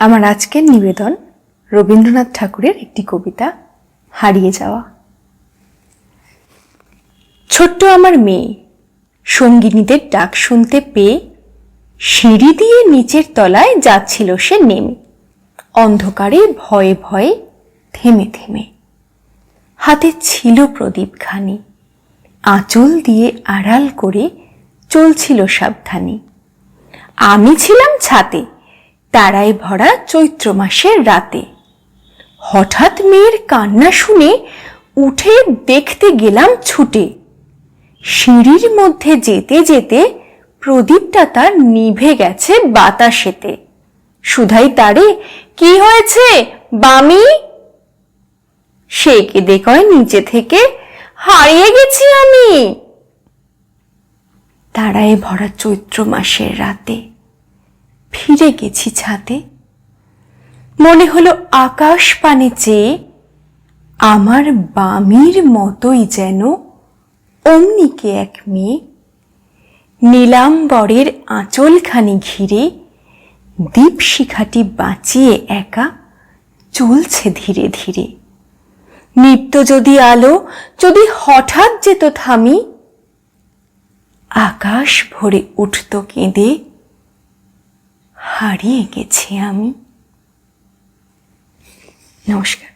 আমার আজকের নিবেদন রবীন্দ্রনাথ ঠাকুরের একটি কবিতা, হারিয়ে যাওয়া। ছোট্ট আমার মেয়ে, সঙ্গিনীদের ডাক শুনতে পেয়ে সিঁড়ি দিয়ে নিচের তলায় যাচ্ছিল সে নেমে। অন্ধকারে ভয়ে ভয়ে থেমে থেমে। হাতে ছিল প্রদীপ প্রদীপখানি আঁচল দিয়ে আড়াল করে চলছিল সাবধানে। আমি ছিলাম ছাতে তারায় ভরা চৈত্র মাসের রাতে। হঠাৎ মেয়ের কান্না শুনে উঠে দেখতে গেলাম ছুটে। সিঁড়ির মধ্যে যেতে যেতে প্রদীপটা তার নিভে গেছে বাতাসেতে। সুধাই তারে, কি হয়েছে, বামি? সে কেঁদে কয়, নিচে থেকে হারিয়ে গেছি আমি। তারায় ভরা চৈত্র মাসের রাতে। ফিরে গেছি ছাতে মনে হলো আকাশ পানে চেয়ে আমার বামির মতোই যেন অমনিকে এক মেয়ে। নীলাম্বরের আঁচলখানি ঘিরে দীপশিখাটি বাঁচিয়ে একা চলছে ধীরে ধীরে। নিত্য যদি আলো, যদি হঠাৎ যেত থামি, আকাশ ভরে উঠত কেঁদে হারিয়ে গেছি আমি। নমস্কার।